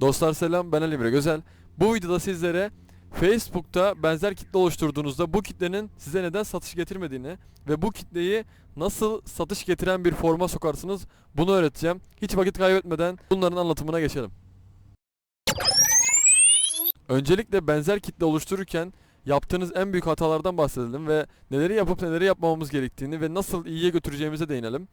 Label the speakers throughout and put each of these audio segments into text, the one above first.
Speaker 1: Dostlar selam ben Ali Emre Gözel. Bu videoda sizlere Facebook'ta benzer kitle oluşturduğunuzda bu kitlenin size neden satış getirmediğini ve bu kitleyi nasıl satış getiren bir forma sokarsınız bunu öğreteceğim. Hiç vakit kaybetmeden bunların anlatımına geçelim. Öncelikle benzer kitle oluştururken yaptığınız en büyük hatalardan bahsedelim ve neleri yapıp neleri yapmamamız gerektiğini ve nasıl iyiye götüreceğimize değinelim.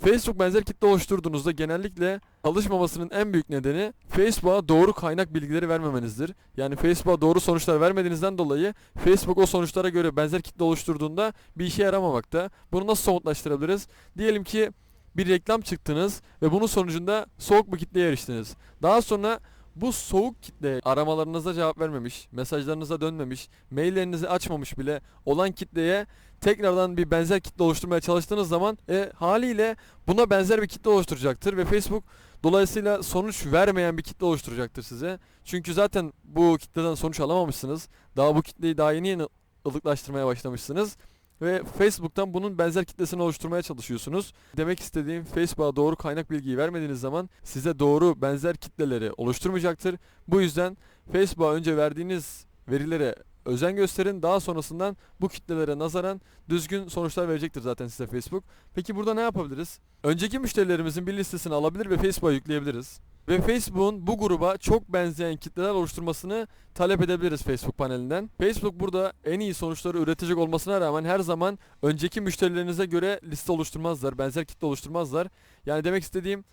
Speaker 1: Facebook benzer kitle oluşturduğunuzda genellikle çalışmamasının en büyük nedeni Facebook'a doğru kaynak bilgileri vermemenizdir. Yani Facebook'a doğru sonuçlar vermediğinizden dolayı Facebook o sonuçlara göre benzer kitle oluşturduğunda bir işe yaramamakta. Bunu nasıl somutlaştırabiliriz? Diyelim ki bir reklam çıktınız ve bunun sonucunda soğuk bir kitleye eriştiniz. Daha sonra bu soğuk kitle aramalarınıza cevap vermemiş, mesajlarınıza dönmemiş, maillerinizi açmamış bile olan kitleye tekrardan bir benzer kitle oluşturmaya çalıştığınız zaman e, haliyle buna benzer bir kitle oluşturacaktır ve Facebook dolayısıyla sonuç vermeyen bir kitle oluşturacaktır size. Çünkü zaten bu kitleden sonuç alamamışsınız. Daha bu kitleyi daha yeni yeni ılıklaştırmaya başlamışsınız. Ve Facebook'tan bunun benzer kitlesini oluşturmaya çalışıyorsunuz. Demek istediğim Facebook'a doğru kaynak bilgiyi vermediğiniz zaman size doğru benzer kitleleri oluşturmayacaktır. Bu yüzden Facebook'a önce verdiğiniz verilere özen gösterin. Daha sonrasından bu kitlelere nazaran düzgün sonuçlar verecektir zaten size Facebook. Peki burada ne yapabiliriz? Önceki müşterilerimizin bir listesini alabilir ve Facebook'a yükleyebiliriz. Ve Facebook'un bu gruba çok benzeyen kitleler oluşturmasını talep edebiliriz Facebook panelinden. Facebook burada en iyi sonuçları üretecek olmasına rağmen her zaman önceki müşterilerinize göre liste oluşturmazlar, benzer kitle oluşturmazlar. Yani demek istediğim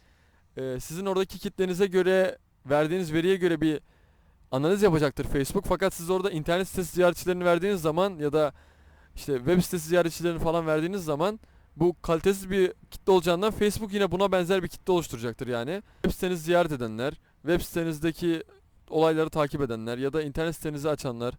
Speaker 1: e, sizin oradaki kitlenize göre verdiğiniz veriye göre bir analiz yapacaktır Facebook. Fakat siz orada internet sitesi ziyaretçilerini verdiğiniz zaman ya da işte web sitesi ziyaretçilerini falan verdiğiniz zaman bu kalitesiz bir kitle olacağından Facebook yine buna benzer bir kitle oluşturacaktır yani. Web sitenizi ziyaret edenler, web sitenizdeki olayları takip edenler ya da internet sitenizi açanlar,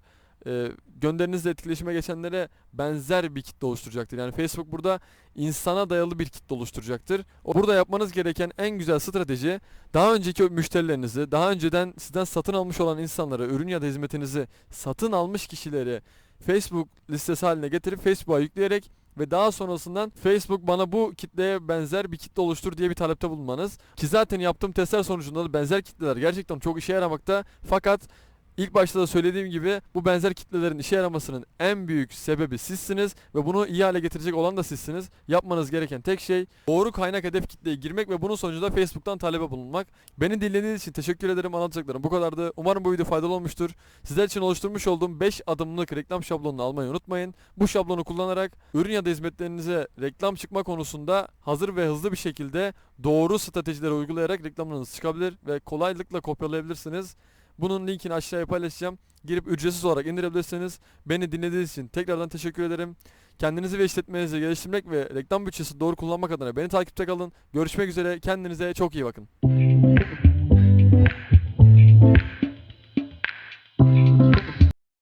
Speaker 1: e, gönderinizle etkileşime geçenlere benzer bir kitle oluşturacaktır. Yani Facebook burada insana dayalı bir kitle oluşturacaktır. Burada yapmanız gereken en güzel strateji daha önceki müşterilerinizi, daha önceden sizden satın almış olan insanlara, ürün ya da hizmetinizi satın almış kişileri Facebook listesi haline getirip Facebook'a yükleyerek ve daha sonrasından Facebook bana bu kitleye benzer bir kitle oluştur diye bir talepte bulunmanız. Ki zaten yaptığım testler sonucunda da benzer kitleler gerçekten çok işe yaramakta. Fakat ilk başta da söylediğim gibi bu benzer kitlelerin işe yaramasının en büyük sebebi sizsiniz ve bunu iyi hale getirecek olan da sizsiniz. Yapmanız gereken tek şey doğru kaynak hedef kitleye girmek ve bunun sonucunda Facebook'tan talebe bulunmak. Beni dinlediğiniz için teşekkür ederim. Anlatacaklarım bu kadardı. Umarım bu video faydalı olmuştur. Sizler için oluşturmuş olduğum 5 adımlık reklam şablonunu almayı unutmayın. Bu şablonu kullanarak ürün ya da hizmetlerinize reklam çıkma konusunda hazır ve hızlı bir şekilde doğru stratejileri uygulayarak reklamlarınız çıkabilir ve kolaylıkla kopyalayabilirsiniz. Bunun linkini aşağıya paylaşacağım. Girip ücretsiz olarak indirebilirsiniz. Beni dinlediğiniz için tekrardan teşekkür ederim. Kendinizi ve işletmenizi geliştirmek ve reklam bütçesi doğru kullanmak adına beni takipte kalın. Görüşmek üzere. Kendinize çok iyi bakın.